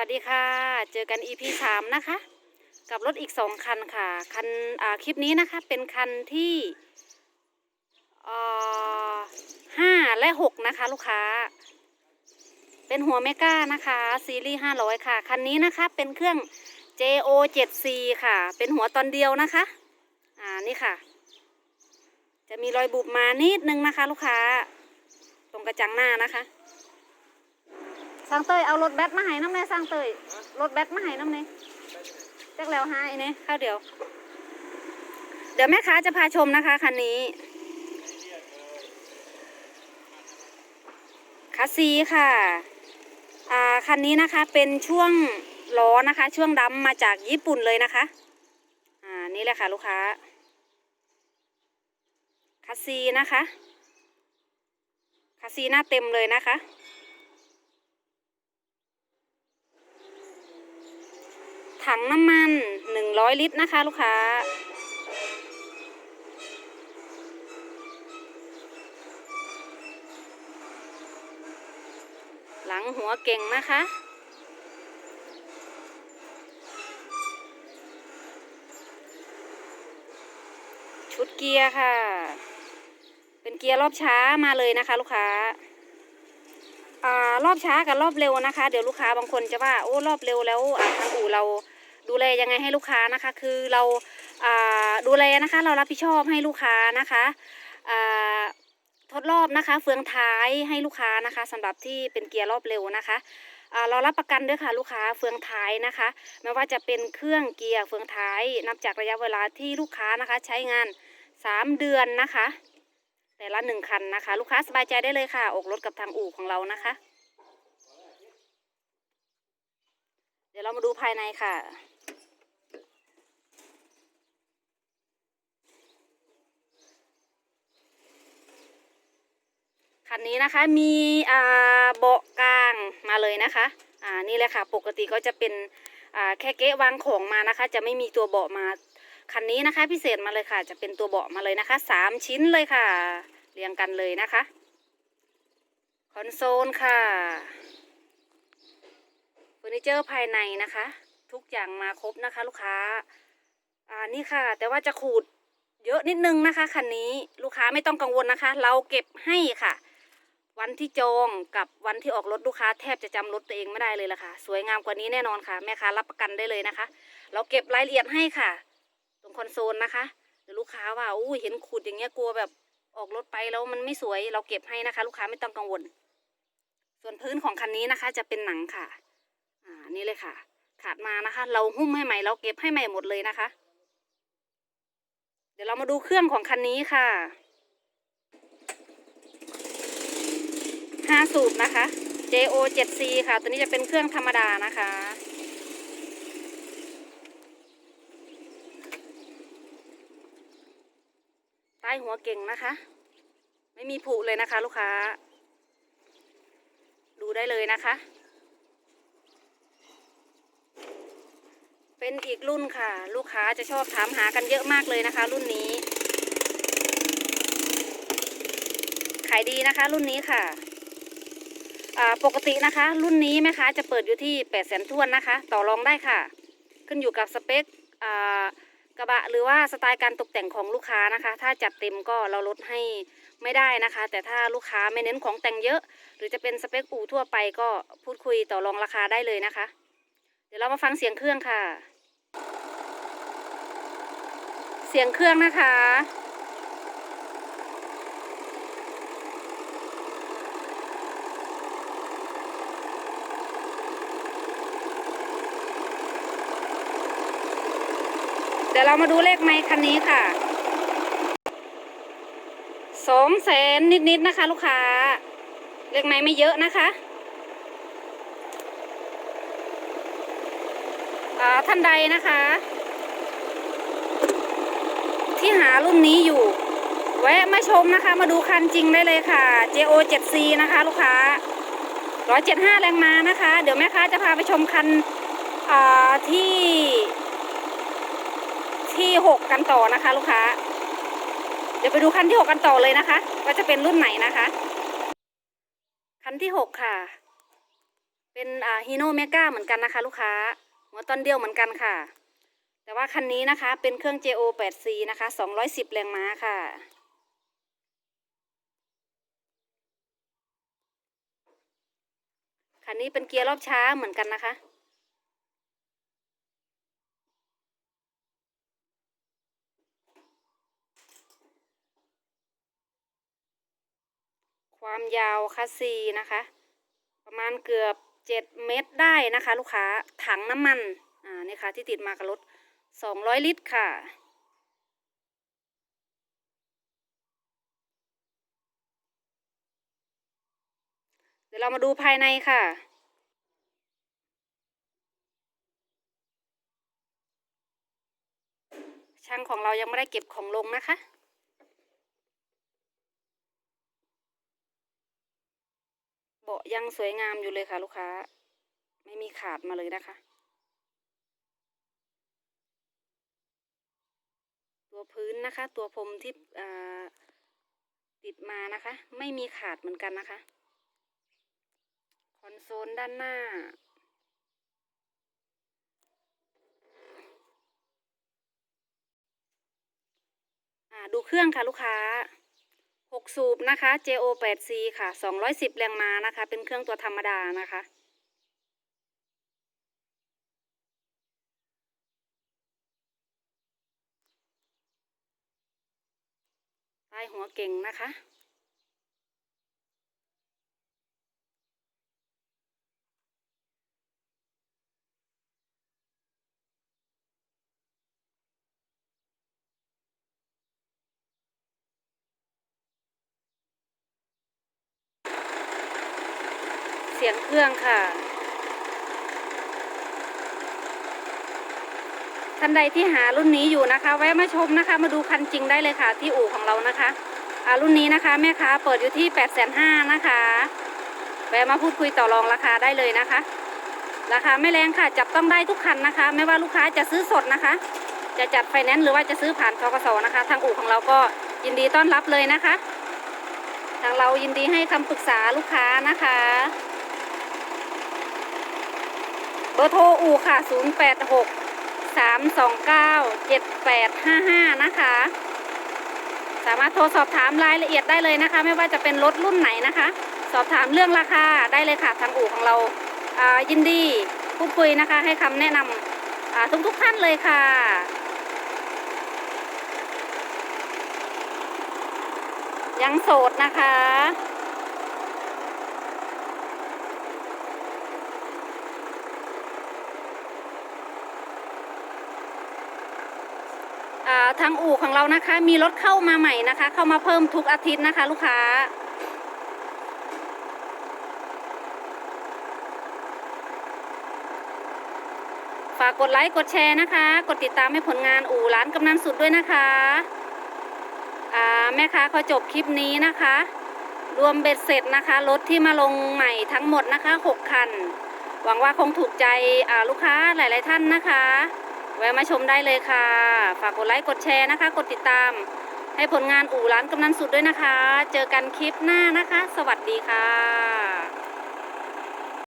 วัสดีค่ะ เจอกัน EP สามนะคะ กับรถอีกสองคันค่ะ คันอ่าคลิปนี้นะคะเป็นคันที่อ่อห้าและหกนะคะ ลูกค้า เป็นหัวเมก้านะคะ ซีรีส์ห้าร้อยค่ะ คันนี้นะคะเป็นเครื่อง JO 7C ค่ะ เป็นหัวตอนเดียวนะคะ อ่า นี่ค่ะ จะมีรอยบุบมานิดนึงนะคะ ลูกค้า ตรงกระจังหน้านะคะ สร้างเตยเอารถแบตมาให้น้ำเนยสร้างเตยรถแบตมาให้น้ำเนยจักแล้วฮะไอ้เนี่ยข้าวเดียว เดี๋ยวแม่ค้าจะพาชมนะคะคันนี้คาซีค่ะ อ่าคันนี้นะคะเป็นช่วงล้อนะคะ ช่วงดำมาจากญี่ปุ่นเลยนะคะ อ่านี่แหละค่ะลูกค้าคาซีนะคะคาซีหน้าเต็มเลยนะคะ ถังน้ำมันหนึ่งร้อยลิตรนะคะ ลูกค้า หลังหัวเก่งนะคะชุดเกียร์ค่ะ เป็นเกียร์รอบช้ามาเลยนะคะ ลูกค้าอ่า รอบช้ากับรอบเร็วนะคะ เดี๋ยวลูกค้าบางคนจะว่าโอ้รอบเร็วแล้วทางอู่เราดูแลยังไงให้ลูกค้านะคะ คือเราดูแลนะคะ เรารับผิดชอบให้ลูกค้านะคะทดรอบนะคะ เฟืองท้ายให้ลูกค้านะคะสำหรับที่เป็นเกียร์รอบเร็วนะคะเรารับประกันด้วยค่ะลูกค้าเฟืองท้ายนะคะ ไม่ว่าจะเป็นเครื่องเกียร์เฟืองท้าย นับจากระยะเวลาที่ลูกค้านะคะ ใช้งานสามเดือนนะคะ แต่ละหนึ่งคันนะคะ ลูกค้าสบายใจได้เลยค่ะ ออกรถกับทางอู่ของเรานะคะ เดี๋ยวเรามาดูภายในค่ะคันนี้นะคะมีอ่าเบาะกลางมาเลยนะคะอ่านี่แหละค่ะ ปกติก็จะเป็นอ่าแค่เก๊ะวางของมานะคะ จะไม่มีตัวเบาะมาคันนี้นะคะ พิเศษมาเลยค่ะ จะเป็นตัวเบาะมาเลยนะคะสามชิ้นเลยค่ะ เรียงกันเลยนะคะ คอนโซลค่ะเฟอร์นิเจอร์ภายในนะคะ ทุกอย่างมาครบนะคะ ลูกค้า อ่านี่ค่ะ แต่ว่าจะขูดเยอะนิดนึงนะคะคันนี้ลูกค้าไม่ต้องกังวลนะคะ เราเก็บให้ค่ะ วันที่จองกับวันที่ออกรถลูกค้าแทบจะจำรถตัวเองไม่ได้เลยละค่ะ สวยงามกว่านี้แน่นอนค่ะ แม่ค้ารับประกันได้เลยนะคะ เราเก็บรายละเอียดให้ค่ะ ตรงคอนโซลนะคะเดี๋ยวลูกค้าว่าอู้เห็นขูดอย่างเงี้ยกลัวแบบ ออกรถไปแล้วมันไม่สวยเราเก็บให้นะคะ ลูกค้าไม่ต้องกังวล ส่วนพื้นของคันนี้นะคะ จะเป็นหนังค่ะ อ่านี่เลยค่ะ ขาดมานะคะ เราหุ้มให้ใหม่เราเก็บให้ใหม่หมดเลยนะคะ เดี๋ยวเรามาดูเครื่องของคันนี้ค่ะห้าสูบนะคะ JO 7C ค่ะ ตัวนี้จะเป็นเครื่องธรรมดานะคะ ใต้ หัวเก่งนะคะ ไม่มีผุเลยนะคะ ลูกค้า ดูได้เลยนะคะ เป็นอีกรุ่นค่ะ ลูกค้าจะชอบถามหากันเยอะมากเลยนะคะ รุ่นนี้ ขายดีนะคะ รุ่นนี้ค่ะปกตินะคะ รุ่นนี้แม่ค้าจะเปิดอยู่ที่8 0 0 0 0ทวนนะคะ ต่อรองได้ค่ะ ขึ้นอยู่กับสเปคอ่า กระบะหรือว่าสไตล์การตกแต่งของลูกค้านะคะ ถ้าจัดเต็มก็เราลดให้ไม่ได้นะคะ แต่ถ้าลูกค้าไม่เน้นของแต่งเยอะ หรือจะเป็นสเปคอู่ทั่วไปก็พูดคุยต่อรองราคาได้เลยนะคะ เดี๋ยวเรามาฟังเสียงเครื่องค่ะ เสียงเครื่องนะคะ เดี๋ยวเรามาดูเลขไมค์คันนี้ค่ะสองแสนนิดๆนะคะ ลูกค้า เลขไมค์ไม่เยอะนะคะอ่าท่านใดนะคะ ที่หารุ่นนี้อยู่ แวะมาชมนะคะ มาดูคันจริงได้เลยค่ะ JO 7C นะคะ ลูกค้า 175 แรงม้านะคะ เดี๋ยวแม่ค้าจะพาไปชมคันอ่าที่ ที่ 6 กันต่อนะคะ ลูกค้า เดี๋ยวไปดูคันที่ 6 กันต่อเลยนะคะ ว่าจะเป็นรุ่นไหนนะคะ คันที่ 6 ค่ะ เป็นอ่าฮีโน่เมกาเหมือนกันนะคะ ลูกค้าหัวต้นเดียวเหมือนกันค่ะ แต่ว่าคันนี้นะคะ เป็นเครื่อง JO 8C นะคะ 210 แรงม้าค่ะคันนี้เป็นเกียร์รอบช้าเหมือนกันนะคะ ความยาวคัสซีนะคะ ประมาณเกือบ 7 เมตรได้นะคะ ลูกค้าถังน้ำมันอ่านี่ค่ะที่ติดมากับรถ 200 ลิตรค่ะเดี๋ยวเรามาดูภายในค่ะ ช่างของเรายังไม่ได้เก็บของลงนะคะ เบาะยังสวยงามอยู่เลยค่ะ ลูกค้า ไม่มีขาดมาเลยนะคะ ตัวพื้นนะคะ ตัวพรมที่ติดมานะคะ ไม่มีขาดเหมือนกันนะคะ คอนโซลด้านหน้าอ่าดูเครื่องค่ะลูกค้า 6 สูบนะคะ JO 8C ค่ะ 210 แรงม้านะคะ เป็นเครื่องตัวธรรมดานะคะ ใต้หัวเก่งนะคะ สียงเครื่องค่ะ ท่านใดที่หารุ่นนี้อยู่นะคะ แวะมาชมนะคะ มาดูคันจริงได้เลยค่ะ ที่อู่ของเรานะคะอ่ารุ่นนี้นะคะแม่ค้าเปิดอยู่ที่8ปดแสนห้านะคะ แวะมาพูดคุยต่อรองราคาได้เลยนะคะ ราคาไม่แรงค่ะ จับต้องได้ทุกคันนะคะ ไม่ว่าลูกค้าจะซื้อสดนะคะ จะจัดไฟแนนซ์หรือว่าจะซื้อผ่านทกสนะคะ ทางอู่ของเราก็ยินดีต้อนรับเลยนะคะ ทางเรายินดีให้คำปรึกษาลูกค้านะคะ เบอร์โทรอูค่ะ 086 329 7855 นะคะ สามารถโทรสอบถามรายละเอียดได้เลยนะคะ ไม่ว่าจะเป็นรถรุ่นไหนนะคะ สอบถามเรื่องราคาได้เลยค่ะ ทางอู่ของเราอายินดีพูดคุยนะคะ ให้คำแนะนำอ่าทุกท่านเลยค่ะยังโสดนะคะ ทางอู่ของเรานะคะ มีรถเข้ามาใหม่นะคะ เข้ามาเพิ่มทุกอาทิตย์นะคะ ลูกค้า ฝากกดไลค์กดแชร์นะคะ กดติดตามให้ผลงานอู่ร้านกำนันสุดด้วยนะคะแม่ค้าขอจบคลิปนี้นะคะ รวมเบ็ดเสร็จนะคะรถที่มาลงใหม่ทั้งหมดนะคะ 6 คัน หวังว่าคงถูกใจลูกค้าหลาย ๆ ท่านนะคะ แวะมาชมได้เลยค่ะ ฝากกดไลค์กดแชร์นะคะ กดติดตาม ให้ผลงานอู่ร้านกำนันสุดด้วยนะคะ เจอกันคลิปหน้านะคะ สวัสดีค่ะ